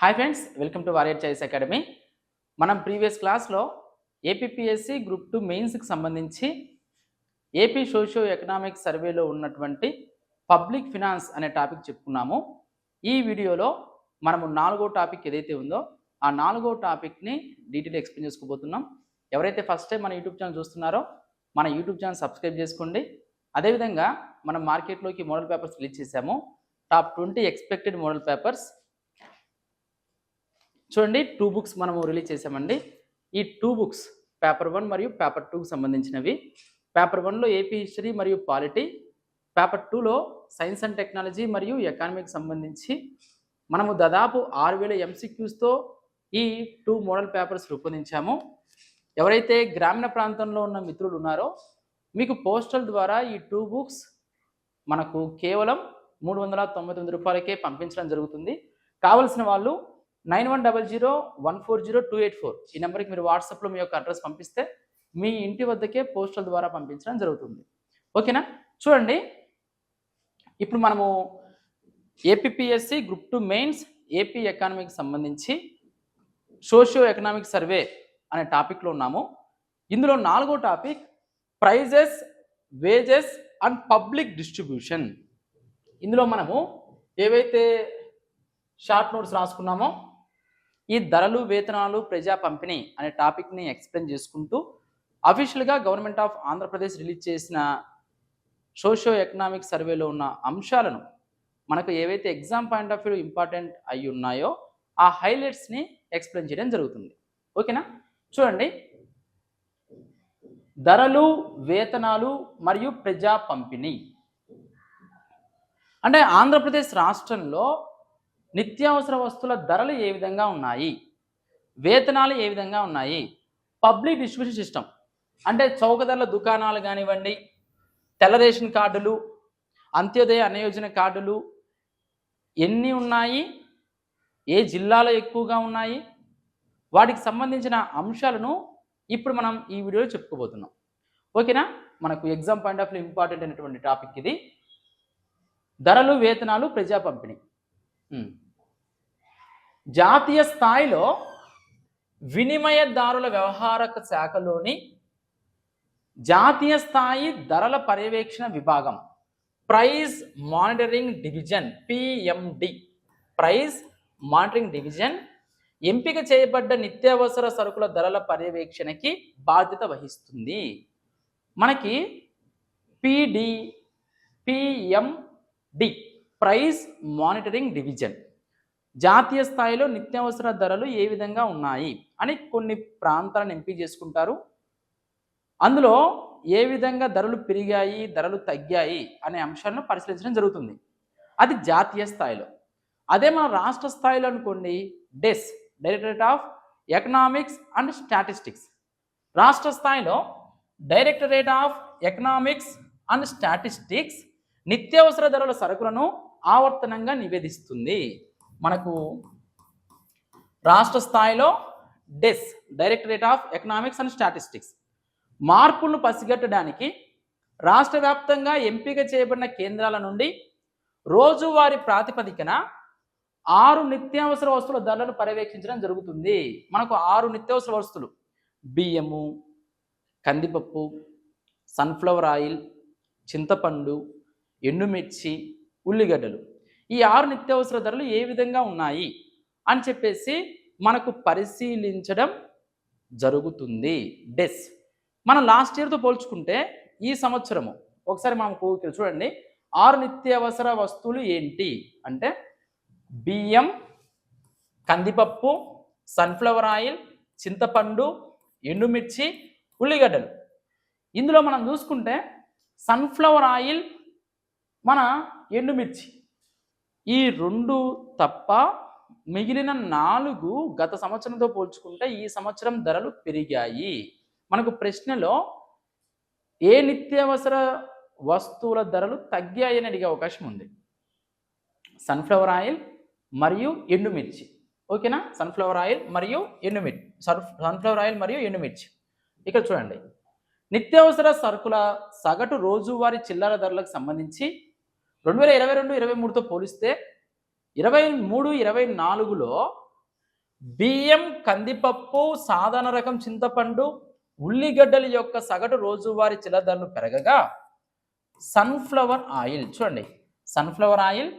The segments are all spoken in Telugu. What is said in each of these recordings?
Hi friends welcome to warrior choice academy మనం ప్రీవియస్ క్లాస్లో ఏపీపీఎస్సి గ్రూప్ టూ మెయిన్స్కి సంబంధించి ఏపీ సోషియో ఎకనామిక్ సర్వేలో ఉన్నటువంటి పబ్లిక్ ఫినాన్స్ అనే టాపిక్ చెప్పుకున్నాము. ఈ వీడియోలో మనము నాలుగో టాపిక్ ఏదైతే ఉందో ఆ నాలుగో టాపిక్ని డీటెయిల్ ఎక్స్ప్లెయిన్ చేసుకోబోతున్నాం. ఎవరైతే ఫస్ట్ టైం మన యూట్యూబ్ ఛానల్ చూస్తున్నారో మన యూట్యూబ్ ఛానల్ సబ్స్క్రైబ్ చేసుకోండి. అదేవిధంగా మనం మార్కెట్లోకి మోడల్ పేపర్స్ రిలీజ్ చేశాము. Top twenty expected model papers చూడండి టూ బుక్స్ మనము రిలీజ్ చేసామండి ఈ టూ బుక్స్ పేపర్ వన్ మరియు పేపర్ టూకి సంబంధించినవి. పేపర్ వన్లో ఏపీ హిస్టరీ మరియు పాలిటీ పేపర్ టూలో సైన్స్ అండ్ టెక్నాలజీ మరియు ఎకానమీకి సంబంధించి మనము దాదాపు ఆరు వేల ఎంసీక్యూస్తో ఈ టూ మోడల్ పేపర్స్ రూపొందించాము. ఎవరైతే గ్రామీణ ప్రాంతంలో ఉన్న మిత్రులు ఉన్నారో మీకు పోస్టల్ ద్వారా ఈ టూ బుక్స్ మనకు కేవలం మూడు వందల తొంభై తొమ్మిది రూపాయలకే పంపించడం జరుగుతుంది. కావలసిన వాళ్ళు nine one double zero one four zero two eight four. ఈ నెంబర్కి మీరు వాట్సాప్లో మీ యొక్క అడ్రస్ పంపిస్తే మీ ఇంటి వద్దకే పోస్టల్ ద్వారా పంపించడం జరుగుతుంది. ఓకేనా? చూడండి. ఇప్పుడు మనము APSC group two mains AP ఎకానమీకి సంబంధించి సోషియో ఎకనామిక్ సర్వే అనే టాపిక్లో ఉన్నాము. ఇందులో నాలుగో topic prices wages and public distribution. ఇందులో మనము ఏవైతే షార్ట్ నోట్స్ రాసుకున్నామో ఈ ధరలు వేతనాలు ప్రజా పంపిణీ అనే టాపిక్ని ఎక్స్ప్లెయిన్ చేసుకుంటూ అఫీషియల్గా గవర్నమెంట్ ఆఫ్ ఆంధ్రప్రదేశ్ రిలీజ్ చేసిన సోషో ఎకనామిక్ సర్వేలో ఉన్న అంశాలను మనకు ఏవైతే exam point of view important అయి ఉన్నాయో ఆ హైలైట్స్ని ఎక్స్ప్లెయిన్ చేయడం జరుగుతుంది. ఓకేనా? చూడండి. ధరలు వేతనాలు మరియు ప్రజా పంపిణీ. అంటే ఆంధ్రప్రదేశ్ రాష్ట్రంలో నిత్యావసర వస్తువుల ధరలు ఏ విధంగా ఉన్నాయి? వేతనాలు ఏ విధంగా ఉన్నాయి? Public distribution system. అంటే చౌక ధరల దుకాణాలు కానివ్వండి తెల్ల రేషన్ కార్డులు అంత్యోదయ అన్నయోజన కార్డులు ఎన్ని ఉన్నాయి? ఏ జిల్లాలో ఎక్కువగా ఉన్నాయి? వాటికి సంబంధించిన అంశాలను ఇప్పుడు మనం ఈ వీడియోలో చెప్పుకోబోతున్నాం. ఓకేనా? మనకు exam point of view important అయినటువంటి టాపిక్ ఇది. ధరలు వేతనాలు ప్రజా పంపిణీ. జాతీయ స్థాయిలో వినిమయదారుల వ్యవహారక శాఖలోని జాతీయ స్థాయి ధరల పర్యవేక్షణ విభాగం price monitoring division PMD. Price monitoring division ఎంపిక చేయబడ్డ నిత్యావసర సరుకుల ధరల పర్యవేక్షణకి బాధ్యత వహిస్తుంది. మనకి PD PMD price monitoring division. జాతీయ స్థాయిలో నిత్యావసర ధరలు ఏ విధంగా ఉన్నాయి అని కొన్ని ప్రాంతాలను ఎంపిక చేసుకుంటారు. అందులో ఏ విధంగా ధరలు పెరిగాయి ధరలు తగ్గాయి అనే అంశాలను పరిశీలించడం జరుగుతుంది. అది జాతీయ స్థాయిలో. అదే మన రాష్ట్ర స్థాయిలో అనుకోండి డెస్ directorate of economics and statistics. రాష్ట్ర స్థాయిలో directorate of economics and statistics నిత్యావసర ధరల సరుకులను ఆవర్తనంగా నివేదిస్తుంది. మనకు రాష్ట్ర స్థాయిలో డెస్ directorate of economics and statistics మార్పులను పసిగట్టడానికి రాష్ట్ర వ్యాప్తంగా ఎంపిక చేయబడిన కేంద్రాల నుండి రోజువారీ ప్రాతిపదికన ఆరు నిత్యావసర వస్తువుల ధరలను పర్యవేక్షించడం జరుగుతుంది. మనకు ఆరు నిత్యావసర వస్తువులు బియ్యము కందిపప్పు సన్ఫ్లవర్ ఆయిల్ చింతపండు ఎండుమిర్చి ఉల్లిగడ్డలు. ఈ ఆరు నిత్యావసర ధరలు ఏ విధంగా ఉన్నాయి? అని చెప్పేసి మనకు పరిశీలించడం జరుగుతుంది. డెస్ మనం లాస్ట్ ఇయర్తో పోల్చుకుంటే ఈ సంవత్సరము ఒకసారి మనకు ఇక్కడ చూడండి. ఆరు నిత్యావసర వస్తువులు ఏంటి? అంటే బియ్యం కందిపప్పు సన్ఫ్లవర్ ఆయిల్ చింతపండు ఎండుమిర్చి ఉల్లిగడ్డలు. ఇందులో మనం చూసుకుంటే సన్ఫ్లవర్ ఆయిల్ మన ఎండుమిర్చి. ఈ రెండు తప్ప మిగిలిన నాలుగు గత సంవత్సరంతో పోల్చుకుంటే ఈ సంవత్సరం ధరలు పెరిగాయి. మనకు ప్రశ్నలో ఏ నిత్యావసర వస్తువుల ధరలు తగ్గాయని అడిగే అవకాశం ఉంది. సన్ఫ్లవర్ ఆయిల్ మరియు ఎండుమిర్చి. ఓకేనా? సన్ఫ్లవర్ ఆయిల్ మరియు ఎండుమిర్చి సన్ఫ్లవర్ ఆయిల్ మరియు ఎండుమిర్చి. ఇక్కడ చూడండి. నిత్యావసర సరుకుల సగటు రోజువారీ చిల్లర ధరలకు సంబంధించి రెండు వేల ఇరవై రెండు ఇరవై మూడుతో పోలిస్తే ఇరవై మూడు ఇరవై నాలుగులో బియ్యం కందిపప్పు సాధారణ రకం చింతపండు ఉల్లిగడ్డల యొక్క సగటు రోజువారీ చిల్లధరలు పెరగగా సన్ఫ్లవర్ ఆయిల్ చూడండి. సన్ఫ్లవర్ ఆయిల్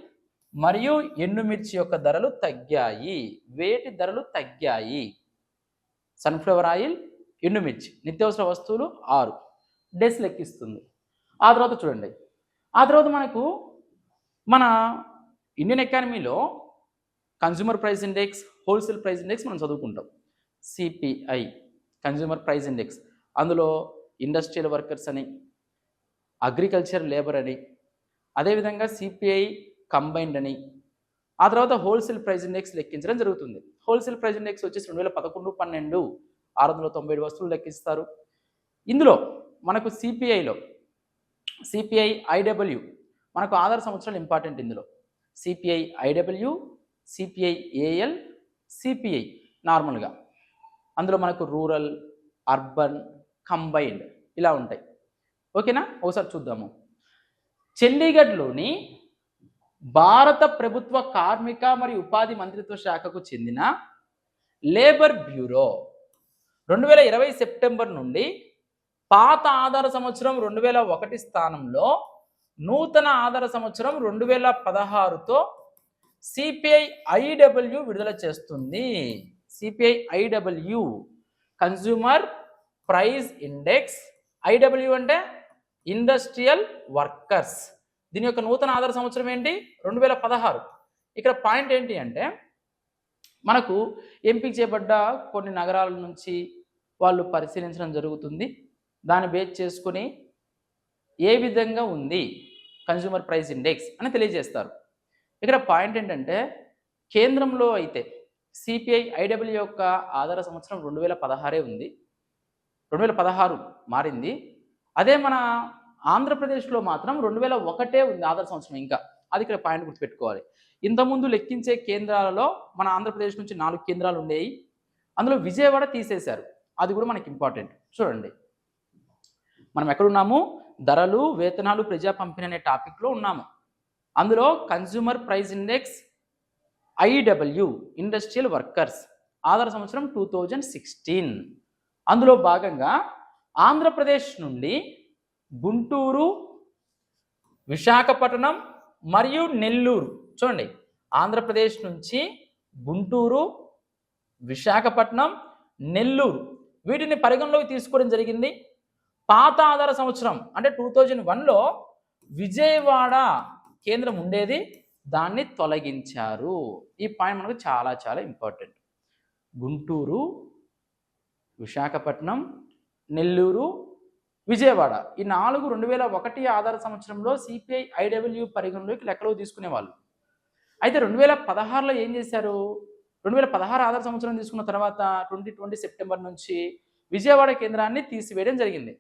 మరియు ఎండుమిర్చి యొక్క ధరలు తగ్గాయి. వేటి ధరలు తగ్గాయి. సన్ఫ్లవర్ ఆయిల్ ఎండుమిర్చి నిత్యావసర వస్తువులు ఆరు. డేస్ లెక్కిస్తుంది ఆ తర్వాత చూడండి. ఆ తర్వాత మనకు మన ఇండియన్ ఎకానమీలో consumer price index wholesale price index మనం చదువుకుంటాం. సిపిఐ కన్జ్యూమర్ ప్రైస్ ఇండెక్స్ అందులో ఇండస్ట్రియల్ వర్కర్స్ అని అగ్రికల్చర్ లేబర్ అని అదేవిధంగా సిపిఐ కంబైన్డ్ అని ఆ తర్వాత హోల్సేల్ ప్రైస్ ఇండెక్స్ లెక్కించడం జరుగుతుంది. హోల్సేల్ ప్రైస్ ఇండెక్స్ వచ్చేసి రెండు వేల పదకొండు పన్నెండు ఆరు వందల తొంభై ఏడు వస్తువులు లెక్కిస్తారు. ఇందులో మనకు సిపిఐలో సిపిఐ ఐడబ్ల్యూ మనకు ఆధార సంవత్సరాలు ఇంపార్టెంట్ ఇందులో. CPI IW CPI AL CPI నార్మల్గా. అందులో మనకు రూరల్ అర్బన్ కంబైన్డ్ ఇలా ఉంటాయి. ఓకేనా? ఒకసారి చూద్దాము. చండీగఢ్లోని భారత ప్రభుత్వ కార్మిక మరియు ఉపాధి మంత్రిత్వ శాఖకు చెందిన లేబర్ బ్యూరో రెండు వేల ఇరవై సెప్టెంబర్ నుండి పాత ఆధార సంవత్సరం రెండు వేల ఒకటి స్థానంలో నూతన ఆధార సంవత్సరం రెండు వేల పదహారుతో సిపిఐ ఐడబ్ల్యూ విడుదల చేస్తుంది. CPI IW consumer price index IW అంటే ఇండస్ట్రియల్ వర్కర్స్ దీని యొక్క నూతన ఆధార సంవత్సరం ఏంటి? రెండు వేల పదహారు. ఇక్కడ పాయింట్ ఏంటి అంటే మనకు ఎంపిక చేయబడ్డ కొన్ని నగరాల నుంచి వాళ్ళు పరిశీలించడం జరుగుతుంది. దాన్ని బేస్ చేసుకుని ఏ విధంగా ఉంది? కన్జ్యూమర్ ప్రైస్ ఇండెక్స్ అని తెలియజేస్తారు. ఇక్కడ పాయింట్ ఏంటంటే కేంద్రంలో అయితే సిపిఐ ఐడబ్ల్యూ యొక్క ఆధార సంవత్సరం రెండు వేల పదహారే ఉంది. రెండు వేల పదహారు మారింది. అదే మన ఆంధ్రప్రదేశ్లో మాత్రం రెండు వేల ఒకటే ఉంది ఆధార సంవత్సరం ఇంకా. అది ఇక్కడ పాయింట్ గుర్తుపెట్టుకోవాలి. ఇంతకుముందు లెక్కించే కేంద్రాలలో మన ఆంధ్రప్రదేశ్ నుంచి నాలుగు కేంద్రాలు ఉండేవి అందులో విజయవాడ తీసేశారు. అది కూడా మనకి ఇంపార్టెంట్ చూడండి. మనం ఎక్కడున్నాము? ధరలు వేతనాలు ప్రజా పంపిణీ అనే టాపిక్లో ఉన్నాము. అందులో consumer price index IW industrial workers ఆధార సంవత్సరం టూ థౌజండ్ సిక్స్టీన్ అందులో భాగంగా ఆంధ్రప్రదేశ్ నుండి గుంటూరు విశాఖపట్నం మరియు నెల్లూరు చూడండి ఆంధ్రప్రదేశ్ నుంచి గుంటూరు విశాఖపట్నం నెల్లూరు వీటిని పరిగణలోకి తీసుకోవడం జరిగింది. పాత ఆధార సంవత్సరం అంటే టూ థౌజండ్ వన్లో విజయవాడ కేంద్రం ఉండేది. దాన్ని తొలగించారు. ఈ పాయింట్ మనకు చాలా చాలా ఇంపార్టెంట్. గుంటూరు విశాఖపట్నం నెల్లూరు విజయవాడ ఈ నాలుగు రెండు వేల ఒకటి ఆధార సంవత్సరంలో సిపిఐ ఐడబ్ల్యూ పరిగణలోకి లెక్కలో తీసుకునేవాళ్ళు. అయితే రెండు వేల పదహారులో ఏం చేశారు? రెండు వేల పదహారు ఆధార సంవత్సరం తీసుకున్న తర్వాత ట్వంటీ ట్వంటీ సెప్టెంబర్ నుంచి విజయవాడ కేంద్రాన్ని తీసివేయడం జరిగింది.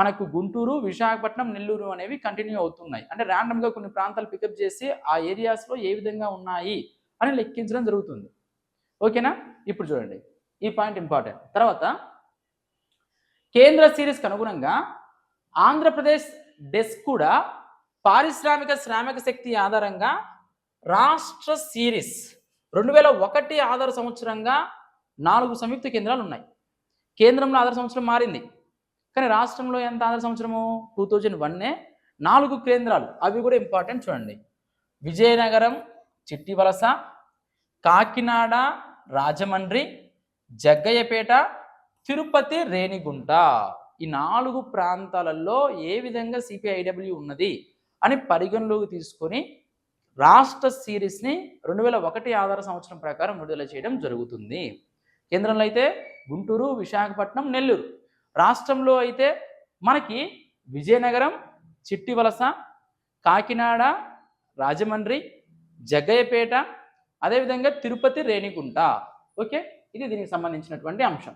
మనకు గుంటూరు విశాఖపట్నం నెల్లూరు అనేవి కంటిన్యూ అవుతున్నాయి. అంటే ర్యాండమ్గా కొన్ని ప్రాంతాలు పికప్ చేసి ఆ ఏరియాస్లో ఏ విధంగా ఉన్నాయి అని లెక్కించడం జరుగుతుంది. ఓకేనా ఇప్పుడు చూడండి. ఈ పాయింట్ ఇంపార్టెంట్ తర్వాత కేంద్ర సిరీస్కి అనుగుణంగా ఆంధ్రప్రదేశ్ డెస్క్ కూడా పారిశ్రామిక శ్రామిక శక్తి ఆధారంగా రాష్ట్ర సిరీస్ రెండు వేల ఒకటి ఆధార సంవత్సరంగా నాలుగు సంయుక్త కేంద్రాలు ఉన్నాయి. కేంద్రంలో ఆధార సంవత్సరం మారింది. కానీ రాష్ట్రంలో ఎంత ఆంధ్ర సంవత్సరము? టూ థౌజండ్ వన్నే నాలుగు కేంద్రాలు. అవి కూడా ఇంపార్టెంట్ చూడండి. విజయనగరం చిట్టివలస కాకినాడ రాజమండ్రి జగ్గయ్యపేట తిరుపతి రేణిగుంట. ఈ నాలుగు ప్రాంతాలలో ఏ విధంగా సిపిఐడబ్ల్యూ ఉన్నది అని పరిగణలోకి తీసుకొని రాష్ట్ర సిరీస్ని రెండు వేల ఒకటి ఆధార సంవత్సరం ప్రకారం విడుదల చేయడం జరుగుతుంది. కేంద్రంలో అయితే గుంటూరు విశాఖపట్నం నెల్లూరు. రాష్ట్రంలో అయితే మనకి విజయనగరం చిట్టివలస కాకినాడ రాజమండ్రి జగ్గయ్యపేట అదేవిధంగా తిరుపతి రేణిగుంట. ఓకే? ఇది దీనికి సంబంధించినటువంటి అంశం.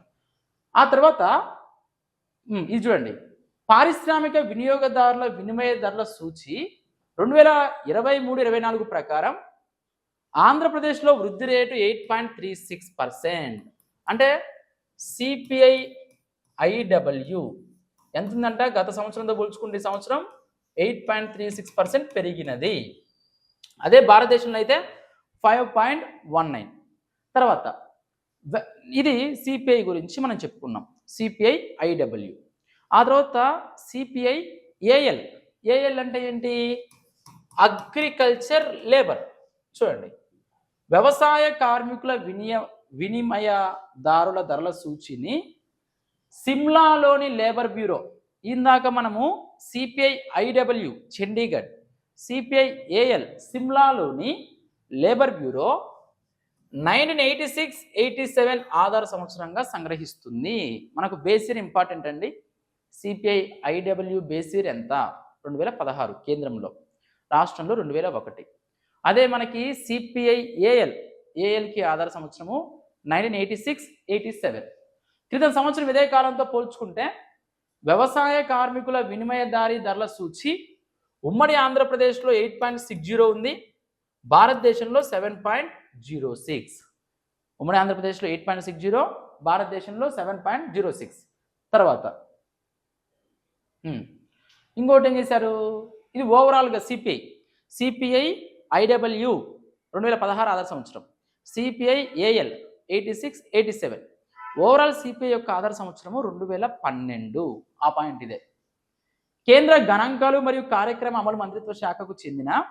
ఆ తర్వాత ఇది చూడండి. పారిశ్రామిక వినియోగదారుల వినిమయ ధరల సూచి రెండు వేల ఇరవై మూడు ఇరవై నాలుగు ప్రకారం ఆంధ్రప్రదేశ్లో వృద్ధి rate eight point three six percent. అంటే సిపిఐ ఐడబ్ల్యూ. ఎంత ఉందంట గత సంవత్సరంతో పోల్చుకుంటే ఈ సంవత్సరం eight point three six percent పెరిగినది. అదే భారతదేశంలో అయితే ఫైవ్ పాయింట్ వన్ నైన్. తర్వాత ఇది సిపిఐ గురించి మనం చెప్పుకున్నాం. CPI IW. ఆ తర్వాత సిపిఐ ఏఎల్. ఏఎల్ అంటే ఏంటి? Agriculture labour. చూడండి. వ్యవసాయ కార్మికుల వినియ వినిమయదారుల ధరల సూచిని సిమ్లాలోని లేబర్ బ్యూరో ఇందాక మనము CPI IW Chandigarh CPI AL సిమ్లాలోని labour bureau nineteen eighty six eighty seven ఆధార సంవత్సరంగా సంగ్రహిస్తుంది. మనకు బేసిర్ ఇంపార్టెంట్ అండి. సిపిఐ ఐడబ్ల్యూ బేసిర్ ఎంత? రెండు వేల పదహారు కేంద్రంలో రాష్ట్రంలో రెండు వేల ఒకటి. అదే మనకి సిపిఐ ఏఎల్ ఏఎల్కి ఆధార సంవత్సరము nineteen eighty six eighty seven. క్రితం సంవత్సరం ఇదే కాలంతో పోల్చుకుంటే వ్యవసాయ కార్మికుల వినిమయదారీ ధరల సూచి ఉమ్మడి ఆంధ్రప్రదేశ్లో ఎయిట్ పాయింట్ సిక్స్ జీరో ఉంది భారతదేశంలో సెవెన్ పాయింట్ జీరో సిక్స్. ఉమ్మడి ఆంధ్రప్రదేశ్లో ఎయిట్ పాయింట్ సిక్స్ జీరో భారతదేశంలో సెవెన్ పాయింట్ జీరో సిక్స్. తర్వాత ఇంకోటి ఏం చేశారు? ఇది ఓవరాల్గా సిపిఐ సిపిఐ ఐడబ్ల్యూ రెండు వేల పదహారు ఆధార సంవత్సరం. CPI AL eighty six eighty seven. Overall CPI యొక్క ఆధార సంవత్సరము రెండు వేల పన్నెండు. ఆ పాయింట్ ఇదే. కేంద్ర గణాంకాలు మరియు కార్యక్రమ అమలు మంత్రిత్వ శాఖకు చెందిన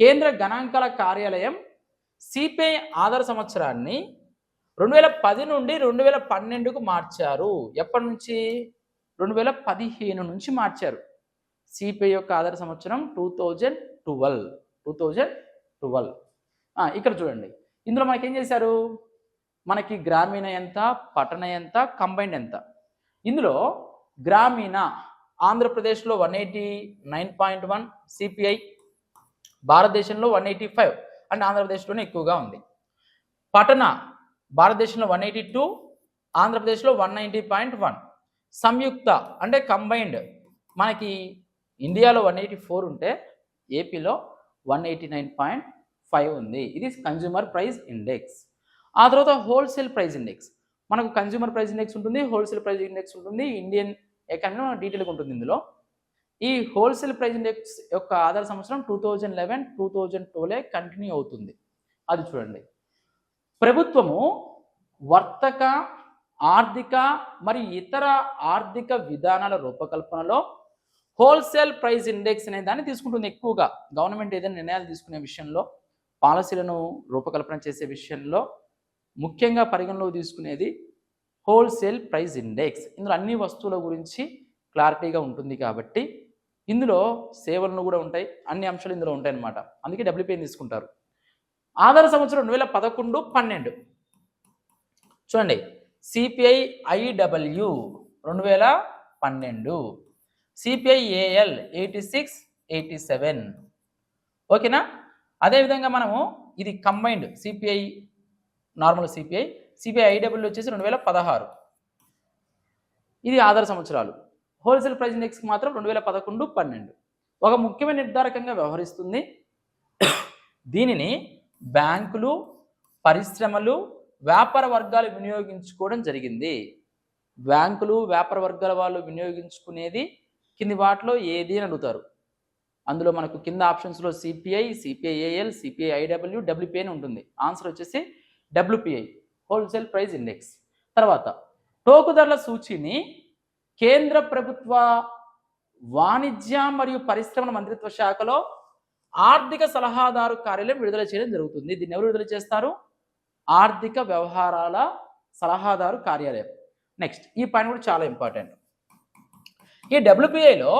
కేంద్ర గణాంకాల కార్యాలయం సిపిఐ ఆధార సంవత్సరాన్ని రెండు వేల పది నుండి రెండు వేల పన్నెండుకు మార్చారు. ఎప్పటి నుంచి? రెండు వేల పదిహేను నుంచి మార్చారు. సిపిఐ యొక్క ఆధార సంవత్సరం two thousand twelve. Two thousand twelve. ఇక్కడ చూడండి. ఇందులో మనకేం చేశారు? మనకి గ్రామీణ ఎంత పట్టణ ఎంత కంబైన్డ్ ఎంత? ఇందులో గ్రామీణ ఆంధ్రప్రదేశ్లో one eighty nine point one CPI భారతదేశంలో వన్ ఎయిటీ ఫైవ్ అండ్ ఆంధ్రప్రదేశ్లోనే ఎక్కువగా ఉంది. పట్టణ భారతదేశంలో వన్ ఎయిటీ టూ ఆంధ్రప్రదేశ్లో వన్ నైంటీ పాయింట్ వన్. సంయుక్త అంటే కంబైన్డ్ మనకి ఇండియాలో వన్ ఎయిటీ ఫోర్ ఉంటే ఏపీలో one eighty nine point five ఉంది. ఇది కన్జ్యూమర్ ప్రైస్ ఇండెక్స్ ఆ తర్వాత హోల్సేల్ ప్రైస్ ఇండెక్స్. మనకు కన్జ్యూమర్ ప్రైస్ ఇండెక్స్ ఉంటుంది హోల్సేల్ ప్రైస్ ఇండెక్స్ ఉంటుంది ఇండియన్ ఎకానమీ డీటెయిల్గా ఉంటుంది ఇందులో. ఈ హోల్సేల్ ప్రైస్ ఇండెక్స్ యొక్క ఆధార సంవత్సరం two thousand eleven two thousand twelve continue అవుతుంది. అది చూడండి. ప్రభుత్వము వర్తక ఆర్థిక మరియు ఇతర ఆర్థిక విధానాల రూపకల్పనలో హోల్సేల్ ప్రైస్ ఇండెక్స్ అనే దాన్ని తీసుకుంటుంది ఎక్కువగా. గవర్నమెంట్ ఏదైనా నిర్ణయాలు తీసుకునే విషయంలో పాలసీలను రూపకల్పన చేసే విషయంలో ముఖ్యంగా పరిగణలో తీసుకునేది హోల్సేల్ ప్రైస్ ఇండెక్స్. ఇందులో అన్ని వస్తువుల గురించి క్లారిటీగా ఉంటుంది కాబట్టి ఇందులో సేవలను కూడా ఉంటాయి అన్ని అంశాలు ఇందులో ఉంటాయి అన్నమాట అందుకే డబ్ల్యూపీని తీసుకుంటారు? ఆధార సంవత్సరం రెండు వేల పదకొండు పన్నెండు. చూడండి సిపిఐ ఐడబ్ల్యూ రెండు వేల పన్నెండు. CPI AL eighty six eighty seven ఓకేనా? అదేవిధంగా మనము ఇది combined CPI normal CPI CPI IW వచ్చేసి రెండు వేల పదహారు. ఇది ఆధార సంవత్సరాలు. హోల్సేల్ ప్రైస్ ఇండెక్స్కి మాత్రం రెండు వేల పదకొండు పన్నెండు. ఒక ముఖ్యమైన నిర్ధారకంగా వ్యవహరిస్తుంది. దీనిని బ్యాంకులు పరిశ్రమలు వ్యాపార వర్గాలు వినియోగించుకోవడం జరిగింది. బ్యాంకులు వ్యాపార వర్గాల వాళ్ళు వినియోగించుకునేది కింది వాటిలో ఏది అని అడుగుతారు. అందులో మనకు కింద ఆప్షన్స్లో CPI CPIAL CPI IW WPI అని ఉంటుంది. ఆన్సర్ వచ్చేసి డబ్ల్యూపిఐ హోల్సేల్ ప్రైస్ ఇండెక్స్. తర్వాత టోకు ధరల సూచిని కేంద్ర ప్రభుత్వ వాణిజ్య మరియు పరిశ్రమల మంత్రిత్వ శాఖలో ఆర్థిక సలహాదారు కార్యాలయం విడుదల చేయడం జరుగుతుంది. దీన్ని ఎవరు విడుదల చేస్తారు? ఆర్థిక వ్యవహారాల సలహాదారు కార్యాలయం. నెక్స్ట్ ఈ పాయింట్ కూడా చాలా ఇంపార్టెంట్. ఈ డబ్ల్యూపీఐలో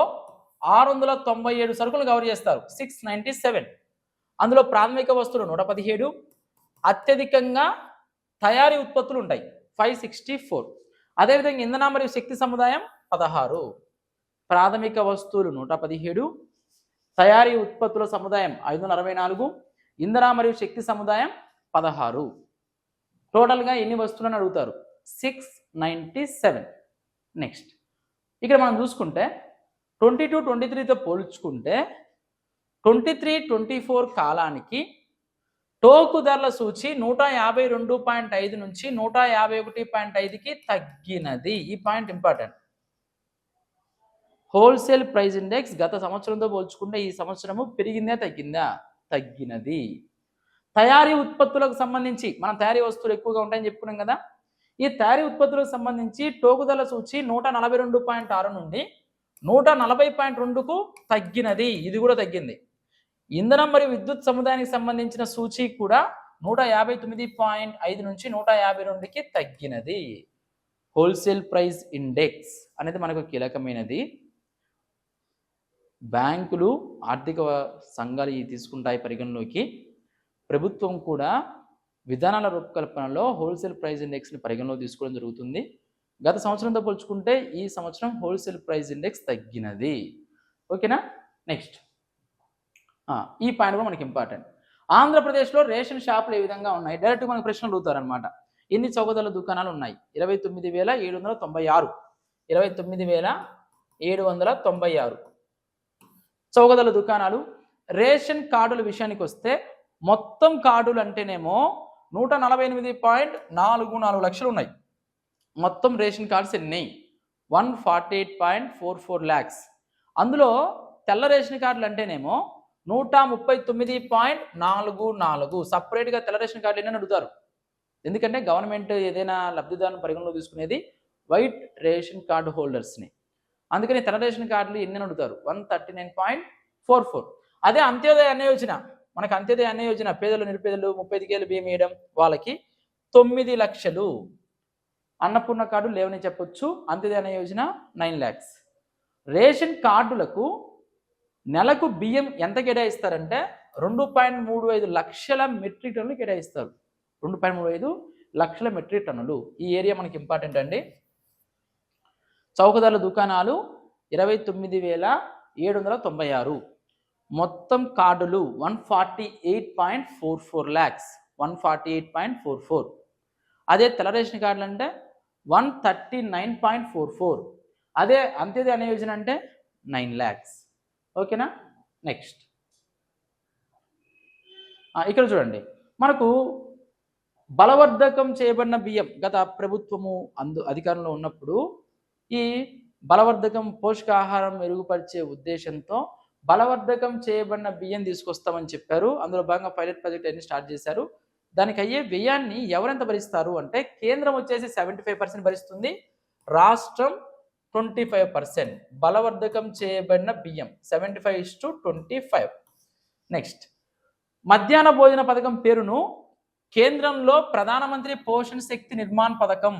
ఆరు వందల తొంభై ఏడు సరుకులు కవర్ చేస్తారు. సిక్స్ నైంటీ సెవెన్ అందులో ప్రాథమిక వస్తువులు నూట పదిహేడు అత్యధికంగా తయారీ ఉత్పత్తులు ఉంటాయి. ఫైవ్ సిక్స్టీ ఫోర్ అదేవిధంగా ఇంధన మరియు శక్తి సముదాయం పదహారు. ప్రాథమిక వస్తువులు నూట పదిహేడు. తయారీ ఉత్పత్తుల సముదాయం ఐదు వందల అరవై నాలుగు. ఇంధన మరియు శక్తి సముదాయం పదహారు. టోటల్గా ఎన్ని వస్తువులను అడుగుతారు? Six ninety seven next. ఇక్కడ మనం చూసుకుంటే ట్వంటీ టూ ట్వంటీ త్రీతో పోల్చుకుంటే ట్వంటీ త్రీ ట్వంటీ ఫోర్ కాలానికి టోకు ధరల సూచి నూట యాభై రెండు పాయింట్ ఐదు నుంచి నూట యాభై ఒకటి పాయింట్ ఐదుకి తగ్గినది. ఈ point important. Wholesale price index గత సంవత్సరంతో పోల్చుకుంటే ఈ సంవత్సరము పెరిగిందా తగ్గిందా? తగ్గినది. తయారీ ఉత్పత్తులకు సంబంధించి మనం తయారీ వస్తువులు ఎక్కువగా ఉంటాయని చెప్పుకున్నాం కదా? ఈ తయారీ ఉత్పత్తులకు సంబంధించి టోకుదల సూచి నూట నలభై రెండు పాయింట్ ఆరు నుండి నూట నలభై పాయింట్ రెండుకు తగ్గినది. ఇది కూడా తగ్గింది. ఇంధనం మరియు విద్యుత్ సముదాయానికి సంబంధించిన సూచి కూడా నూట యాభై తొమ్మిది పాయింట్ ఐదు నుంచి నూట యాభై రెండుకి తగ్గినది. హోల్సేల్ ప్రైస్ ఇండెక్స్ అనేది మనకు కీలకమైనది. బ్యాంకులు ఆర్థిక సంఘాలు ఇవి తీసుకుంటాయి పరిగణలోకి. ప్రభుత్వం కూడా విధానాల రూపకల్పనలో హోల్సేల్ ప్రైస్ ఇండెక్స్ని పరిగణలో తీసుకోవడం జరుగుతుంది. గత సంవత్సరంతో పోల్చుకుంటే ఈ సంవత్సరం హోల్సేల్ ప్రైస్ ఇండెక్స్ తగ్గినది. ఓకేనా? నెక్స్ట్. ఈ పాయింట్ కూడా మనకి ఇంపార్టెంట్. ఆంధ్రప్రదేశ్లో రేషన్ షాపులు ఏ విధంగా ఉన్నాయి? డైరెక్ట్ మనకు ప్రశ్నలు అడుగుతారనమాట ఎన్ని చౌకదల దుకాణాలు ఉన్నాయి? ఇరవై తొమ్మిది వేల ఏడు వందల తొంభై ఆరు. ఇరవై తొమ్మిది వేల ఏడు వందల తొంభై ఆరు. చౌకదల దుకాణాలు. రేషన్ కార్డుల విషయానికి వస్తే మొత్తం కార్డులు అంటేనేమో నూట నలభై ఎనిమిది పాయింట్ నాలుగు నాలుగు లక్షలు ఉన్నాయి. మొత్తం రేషన్ కార్డ్స్ ఎన్ని? One forty eight point four four lakhs. అందులో తెల్ల రేషన్ కార్డులు అంటేనేమో నూట ముప్పై తొమ్మిది పాయింట్ నాలుగు నాలుగు. సపరేట్గా తెల్ల రేషన్ కార్డులు ఎన్ని అడుగుతారు. ఎందుకంటే గవర్నమెంట్ ఏదైనా లబ్ధిదారులను పరిగణలో తీసుకునేది వైట్ రేషన్ కార్డు హోల్డర్స్ని. అందుకని తెల్ల రేషన్ కార్డులు ఎన్ని అడుగుతారు. One thirty nine point four four. అదే అంత్యోదయ అన్న యోజన. మనకు అంత్యోదయ అన్న యోజన. పేదలు నిరుపేదలు ముప్పై ఐదు బియ్యం వేయడం వాళ్ళకి తొమ్మిది లక్షలు. అన్నపూర్ణ కార్డు లేవని చెప్పొచ్చు. అంత్యోదయ అన్న యోజన నైన్ ల్యాక్స్. రేషన్ కార్డులకు నెలకు బియ్యం ఎంత కేటాయిస్తారంటే రెండు పాయింట్ మూడు ఐదు లక్షల మెట్రిక్ టన్నులు కేటాయిస్తారు. రెండు పాయింట్ మూడు ఐదు లక్షల మెట్రిక్ టన్నులు. ఈ ఏరియా మనకి ఇంపార్టెంట్ అండి. చౌకధరల దుకాణాలు ఇరవై తొమ్మిది వేల ఏడు వందల తొంభై ఆరు. మొత్తం కార్డులు one forty eight point four four lakhs. One forty eight point four four. అదే తెల్ల రేషన్ కార్డులు అంటే one thirty nine point four four. అదే అంత్యోదయ అనే యోజన అంటే నైన్ ల్యాక్స్. ఓకేనా? నెక్స్ట్ ఇక్కడ చూడండి. మనకు బలవర్ధకం చేయబడిన బియ్యం గత ప్రభుత్వము అందు అధికారంలో ఉన్నప్పుడు ఈ బలవర్ధకం పోషకాహారం మెరుగుపరిచే ఉద్దేశంతో బలవర్ధకం చేయబడిన బియ్యం తీసుకొస్తామని చెప్పారు. అందులో భాగంగా పైలట్ ప్రాజెక్ట్ అన్ని స్టార్ట్ చేశారు. దానికి అయ్యే వ్యయాన్ని ఎవరెంత భరిస్తారు అంటే కేంద్రం వచ్చేసి సెవెంటీ ఫైవ్ పర్సెంట్ భరిస్తుంది. రాష్ట్రం ట్వంటీ ఫైవ్ పర్సెంట్ బలవర్ధకం చేయబడిన బియ్యం seventy five is to twenty five. Next మధ్యాహ్న భోజన పథకం పేరును కేంద్రంలో ప్రధానమంత్రి పోషణ శక్తి నిర్మాణ్ పథకం.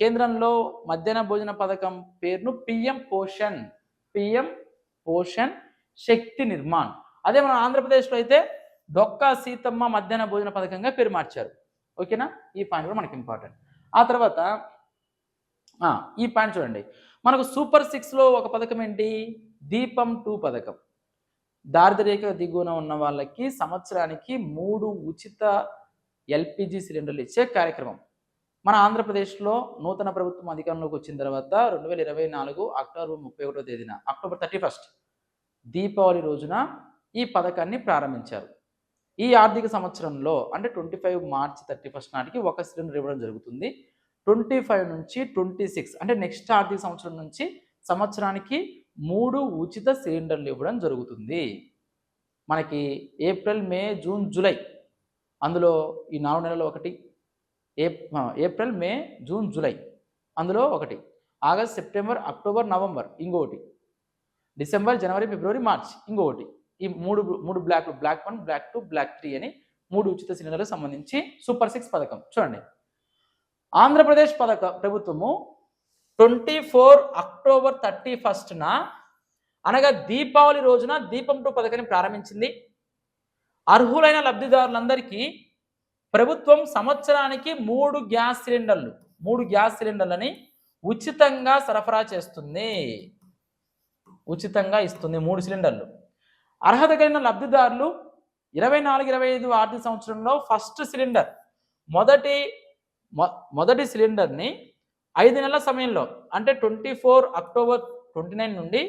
కేంద్రంలో మధ్యాహ్న భోజన పథకం పేరును పిఎం పోషణ్ పిఎం పోషణ్ శక్తి నిర్మాణ్. అదే మన ఆంధ్రప్రదేశ్లో అయితే డొక్కా సీతమ్మ మధ్యాహ్న భోజన పథకంగా పేరు మార్చారు. ఓకేనా? ఈ పాయింట్ కూడా మనకి ఇంపార్టెంట్. ఆ తర్వాత ఈ పాయింట్ చూడండి. మనకు సూపర్ సిక్స్లో ఒక పథకం ఏంటి? దీపం టూ పథకం. దారిద్రేఖ దిగువన ఉన్న వాళ్ళకి సంవత్సరానికి మూడు ఉచిత ఎల్పిజి సిలిండర్లు ఇచ్చే కార్యక్రమం. మన ఆంధ్రప్రదేశ్లో నూతన ప్రభుత్వం అధికారంలోకి వచ్చిన తర్వాత రెండు వేల ఇరవై నాలుగు అక్టోబర్ ముప్పై ఒకటో తేదీన అక్టోబర్ థర్టీ ఫస్ట్ దీపావళి రోజున ఈ పథకాన్ని ప్రారంభించారు. ఈ ఆర్థిక సంవత్సరంలో అంటే twenty five March thirty first నాటికి ఒక సిలిండర్ ఇవ్వడం జరుగుతుంది. ట్వంటీ ఫైవ్ నుంచి ట్వంటీ సిక్స్ అంటే నెక్స్ట్ ఆర్థిక సంవత్సరం నుంచి సంవత్సరానికి మూడు ఉచిత సిలిండర్లు ఇవ్వడం జరుగుతుంది. మనకి ఏప్రిల్ మే జూన్ జూలై అందులో ఈ నాలుగు నెలలు ఒకటి. ఏప్రిల్ మే జూన్ జూలై అందులో ఒకటి. ఆగస్ట్ సెప్టెంబర్ అక్టోబర్ నవంబర్ ఇంకొకటి. డిసెంబర్ జనవరి ఫిబ్రవరి మార్చ్ ఇంకొకటి. ఈ మూడు మూడు బ్లాక్లు block one block two block three అని మూడు ఉచిత సిలిండర్లకు సంబంధించి సూపర్ సిక్స్ పథకం. చూడండి. ఆంధ్రప్రదేశ్ పథక ప్రభుత్వము ట్వంటీ ఫోర్ అక్టోబర్ థర్టీ ఫస్ట్న అనగా దీపావళి రోజున దీపం టూ పథకాన్ని ప్రారంభించింది. అర్హులైన లబ్ధిదారులందరికీ ప్రభుత్వం సంవత్సరానికి మూడు గ్యాస్ సిలిండర్లు మూడు గ్యాస్ సిలిండర్లని ఉచితంగా సరఫరా చేస్తుంది. ఉచితంగా ఇస్తుంది మూడు సిలిండర్లు. అర్హత కలిగిన లబ్ధిదారులు ఇరవై నాలుగు ఇరవై ఐదు ఆర్థిక సంవత్సరంలో ఫస్ట్ సిలిండర్ మొదటి మొదటి సిలిండర్ని ఐదు నెలల సమయంలో అంటే twenty four October twenty nine నుండి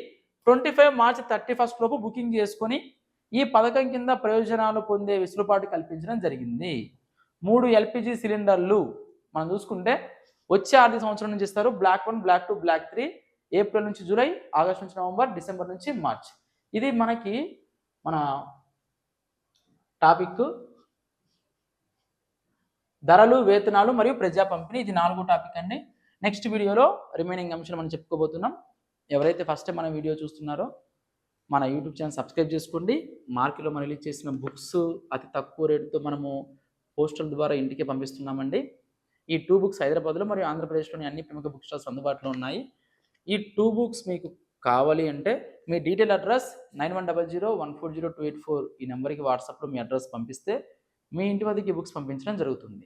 twenty five March thirty first లోపు బుకింగ్ చేసుకొని ఈ పథకం కింద ప్రయోజనాలు పొందే వెసులుబాటు కల్పించడం జరిగింది. మూడు ఎల్పిజి సిలిండర్లు మనం చూసుకుంటే వచ్చే ఆర్థిక సంవత్సరం నుంచి ఇస్తారు. Block one block two block three April నుంచి జూలై ఆగస్ట్ నుంచి నవంబర్ డిసెంబర్ నుంచి మార్చ్. ఇది మనకి మన టాపిక్. ధరలు వేతనాలు మరియు ప్రజా పంపిణీ ఇది నాలుగో టాపిక్ అండి. నెక్స్ట్ వీడియోలో రిమైనింగ్ అంశాలు మనం చెప్పుకోబోతున్నాం. ఎవరైతే ఫస్ట్ మన వీడియో చూస్తున్నారో మన యూట్యూబ్ ఛానల్ సబ్స్క్రైబ్ చేసుకోండి. మార్కెట్లో మనం రిలీజ్ చేసిన బుక్స్ అతి తక్కువ రేటుతో మనము పోస్టల్ ద్వారా ఇంటికి పంపిస్తున్నామండి. ఈ టూ బుక్స్ హైదరాబాద్లో మరియు ఆంధ్రప్రదేశ్లోని అన్ని ప్రముఖ బుక్ స్టాల్స్ అందుబాటులో ఉన్నాయి. ఈ టూ బుక్స్ మీకు కావాలి అంటే మీ detail address nine one double zero one four zero two eight four ఈ నెంబర్కి వాట్సాప్లో మీ అడ్రస్ పంపిస్తే మీ ఇంటి వద్దకి బుక్స్ పంపించడం జరుగుతుంది.